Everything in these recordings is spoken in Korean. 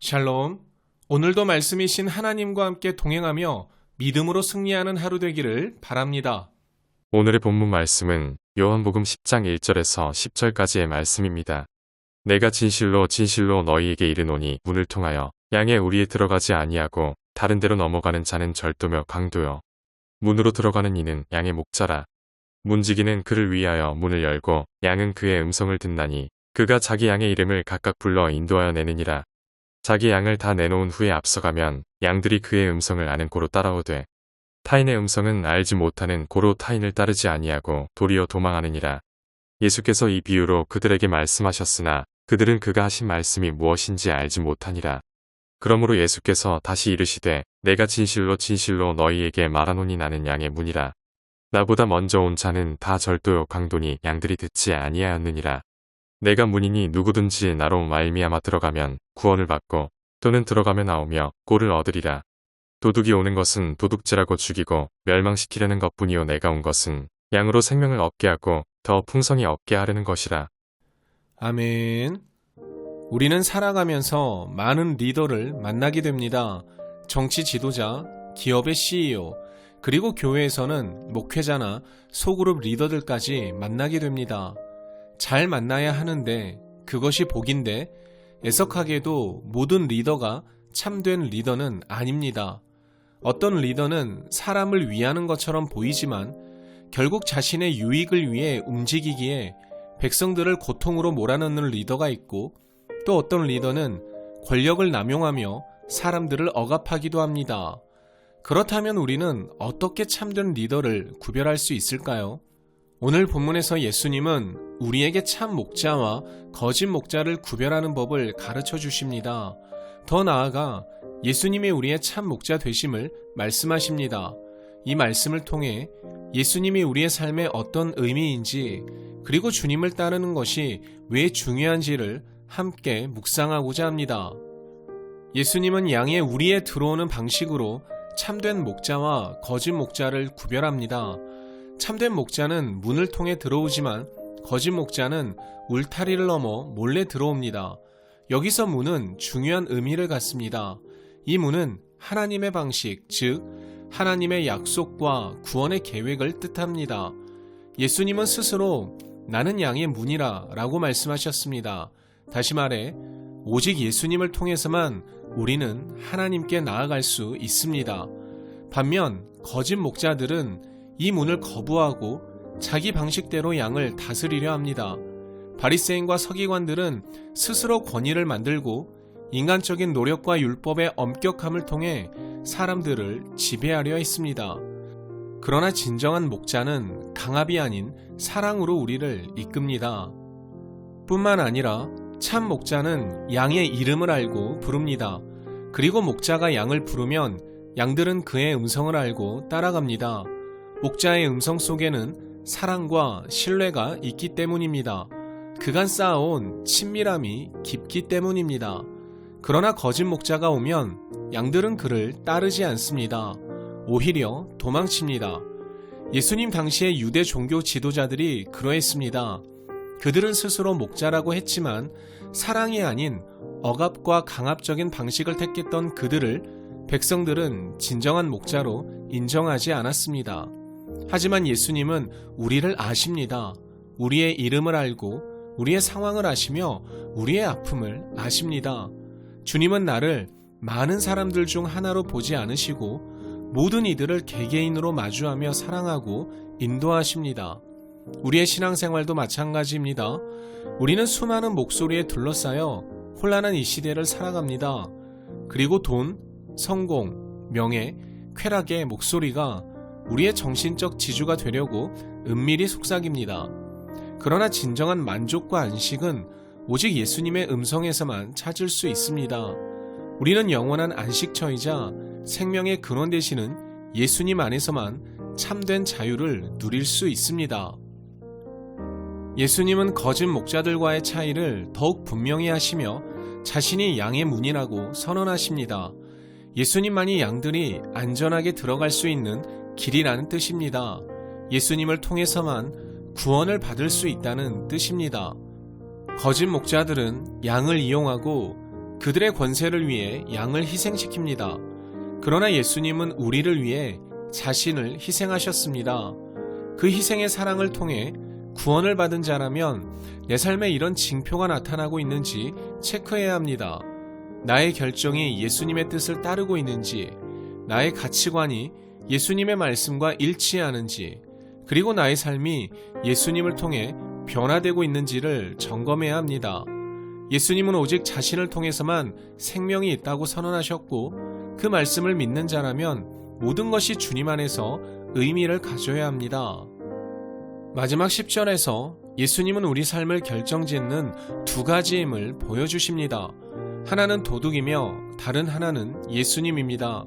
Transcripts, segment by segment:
샬롬. 오늘도 말씀이신 하나님과 함께 동행하며 믿음으로 승리하는 하루 되기를 바랍니다. 오늘의 본문 말씀은 요한복음 10장 1절에서 10절까지의 말씀입니다. 내가 진실로 진실로 너희에게 이르노니 문을 통하여 양의 우리에 들어가지 아니하고 다른 데로 넘어가는 자는 절도며 강도요. 문으로 들어가는 이는 양의 목자라. 문지기는 그를 위하여 문을 열고 양은 그의 음성을 듣나니 그가 자기 양의 이름을 각각 불러 인도하여 내느니라. 자기 양을 다 내놓은 후에 앞서가면 양들이 그의 음성을 아는 고로 따라오되 타인의 음성은 알지 못하는 고로 타인을 따르지 아니하고 도리어 도망하느니라. 예수께서 이 비유로 그들에게 말씀하셨으나 그들은 그가 하신 말씀이 무엇인지 알지 못하니라. 그러므로 예수께서 다시 이르시되 내가 진실로 진실로 너희에게 말하노니 나는 양의 문이라. 나보다 먼저 온 자는 다 절도요 강도니 양들이 듣지 아니하였느니라. 내가 문이니 누구든지 나로 말미암아 들어가면 구원을 받고 또는 들어가며 나오며 꼴을 얻으리라. 도둑이 오는 것은 도둑질하고 죽이고 멸망시키려는 것뿐이요 내가 온 것은 양으로 생명을 얻게 하고 더 풍성히 얻게 하려는 것이라. 아멘. 우리는 살아가면서 많은 리더를 만나게 됩니다. 정치 지도자, 기업의 CEO, 그리고 교회에서는 목회자나 소그룹 리더들까지 만나게 됩니다. 잘 만나야 하는데 그것이 복인데 애석하게도 모든 리더가 참된 리더는 아닙니다. 어떤 리더는 사람을 위하는 것처럼 보이지만 결국 자신의 유익을 위해 움직이기에 백성들을 고통으로 몰아넣는 리더가 있고 또 어떤 리더는 권력을 남용하며 사람들을 억압하기도 합니다. 그렇다면 우리는 어떻게 참된 리더를 구별할 수 있을까요? 오늘 본문에서 예수님은 우리에게 참 목자와 거짓 목자를 구별하는 법을 가르쳐 주십니다. 더 나아가 예수님이 우리의 참 목자 되심을 말씀하십니다. 이 말씀을 통해 예수님이 우리의 삶에 어떤 의미인지 그리고 주님을 따르는 것이 왜 중요한지를 함께 묵상하고자 합니다. 예수님은 양의 우리에 들어오는 방식으로 참된 목자와 거짓 목자를 구별합니다. 참된 목자는 문을 통해 들어오지만 거짓 목자는 울타리를 넘어 몰래 들어옵니다. 여기서 문은 중요한 의미를 갖습니다. 이 문은 하나님의 방식, 즉, 하나님의 약속과 구원의 계획을 뜻합니다. 예수님은 스스로 나는 양의 문이라 라고 말씀하셨습니다. 다시 말해, 오직 예수님을 통해서만 우리는 하나님께 나아갈 수 있습니다. 반면, 거짓 목자들은 이 문을 거부하고 자기 방식대로 양을 다스리려 합니다. 바리새인과 서기관들은 스스로 권위를 만들고 인간적인 노력과 율법의 엄격함을 통해 사람들을 지배하려 했습니다. 그러나 진정한 목자는 강압이 아닌 사랑으로 우리를 이끕니다. 뿐만 아니라 참 목자는 양의 이름을 알고 부릅니다. 그리고 목자가 양을 부르면 양들은 그의 음성을 알고 따라갑니다. 목자의 음성 속에는 사랑과 신뢰가 있기 때문입니다. 그간 쌓아온 친밀함이 깊기 때문입니다. 그러나 거짓 목자가 오면 양들은 그를 따르지 않습니다. 오히려 도망칩니다. 예수님 당시의 유대 종교 지도자들이 그러했습니다. 그들은 스스로 목자라고 했지만 사랑이 아닌 억압과 강압적인 방식을 택했던 그들을 백성들은 진정한 목자로 인정하지 않았습니다. 하지만 예수님은 우리를 아십니다. 우리의 이름을 알고 우리의 상황을 아시며 우리의 아픔을 아십니다. 주님은 나를 많은 사람들 중 하나로 보지 않으시고 모든 이들을 개개인으로 마주하며 사랑하고 인도하십니다. 우리의 신앙생활도 마찬가지입니다. 우리는 수많은 목소리에 둘러싸여 혼란한 이 시대를 살아갑니다. 그리고 돈, 성공, 명예, 쾌락의 목소리가 우리의 정신적 지주가 되려고 은밀히 속삭입니다. 그러나 진정한 만족과 안식은 오직 예수님의 음성에서만 찾을 수 있습니다. 우리는 영원한 안식처이자 생명의 근원 되시는 예수님 안에서만 참된 자유를 누릴 수 있습니다. 예수님은 거짓 목자들과의 차이를 더욱 분명히 하시며 자신이 양의 문이라고 선언하십니다. 예수님만이 양들이 안전하게 들어갈 수 있는 길이라는 뜻입니다. 예수님을 통해서만 구원을 받을 수 있다는 뜻입니다. 거짓 목자들은 양을 이용하고 그들의 권세를 위해 양을 희생시킵니다. 그러나 예수님은 우리를 위해 자신을 희생하셨습니다. 그 희생의 사랑을 통해 구원을 받은 자라면 내 삶에 이런 징표가 나타나고 있는지 체크해야 합니다. 나의 결정이 예수님의 뜻을 따르고 있는지, 나의 가치관이 예수님의 말씀과 일치하는지, 그리고 나의 삶이 예수님을 통해 변화되고 있는지를 점검해야 합니다. 예수님은 오직 자신을 통해서만 생명이 있다고 선언하셨고, 그 말씀을 믿는 자라면 모든 것이 주님 안에서 의미를 가져야 합니다. 마지막 10절에서 예수님은 우리 삶을 결정짓는 두 가지 힘을 보여주십니다. 하나는 도둑이며 다른 하나는 예수님입니다.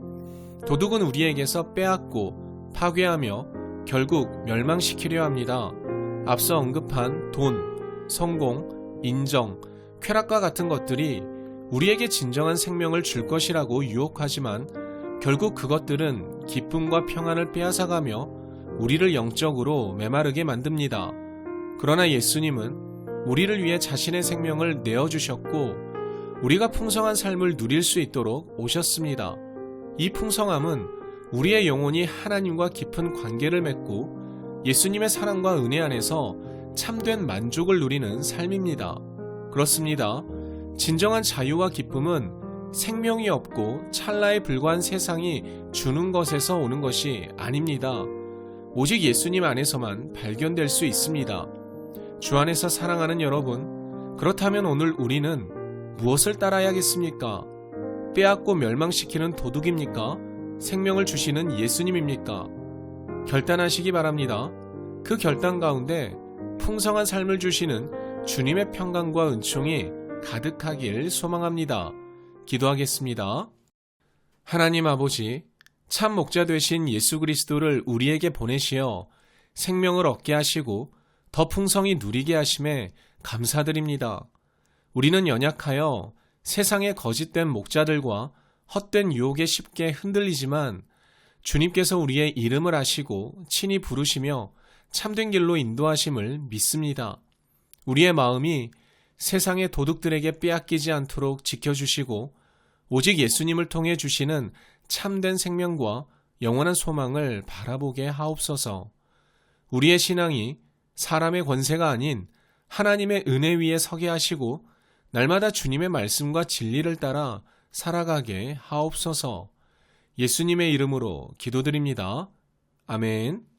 도둑은 우리에게서 빼앗고 파괴하며 결국 멸망시키려 합니다. 앞서 언급한 돈, 성공, 인정, 쾌락과 같은 것들이 우리에게 진정한 생명을 줄 것이라고 유혹하지만 결국 그것들은 기쁨과 평안을 빼앗아가며 우리를 영적으로 메마르게 만듭니다. 그러나 예수님은 우리를 위해 자신의 생명을 내어주셨고 우리가 풍성한 삶을 누릴 수 있도록 오셨습니다. 이 풍성함은 우리의 영혼이 하나님과 깊은 관계를 맺고 예수님의 사랑과 은혜 안에서 참된 만족을 누리는 삶입니다. 그렇습니다. 진정한 자유와 기쁨은 생명이 없고 찰나에 불과한 세상이 주는 것에서 오는 것이 아닙니다. 오직 예수님 안에서만 발견될 수 있습니다. 주 안에서 사랑하는 여러분, 그렇다면 오늘 우리는 무엇을 따라야겠습니까? 빼앗고 멸망시키는 도둑입니까? 생명을 주시는 예수님입니까? 결단하시기 바랍니다. 그 결단 가운데 풍성한 삶을 주시는 주님의 평강과 은총이 가득하길 소망합니다. 기도하겠습니다. 하나님 아버지, 참 목자 되신 예수 그리스도를 우리에게 보내시어 생명을 얻게 하시고 더 풍성히 누리게 하심에 감사드립니다. 우리는 연약하여 세상의 거짓된 목자들과 헛된 유혹에 쉽게 흔들리지만 주님께서 우리의 이름을 아시고 친히 부르시며 참된 길로 인도하심을 믿습니다. 우리의 마음이 세상의 도둑들에게 빼앗기지 않도록 지켜주시고 오직 예수님을 통해 주시는 참된 생명과 영원한 소망을 바라보게 하옵소서. 우리의 신앙이 사람의 권세가 아닌 하나님의 은혜 위에 서게 하시고 날마다 주님의 말씀과 진리를 따라 살아가게 하옵소서. 예수님의 이름으로 기도드립니다. 아멘.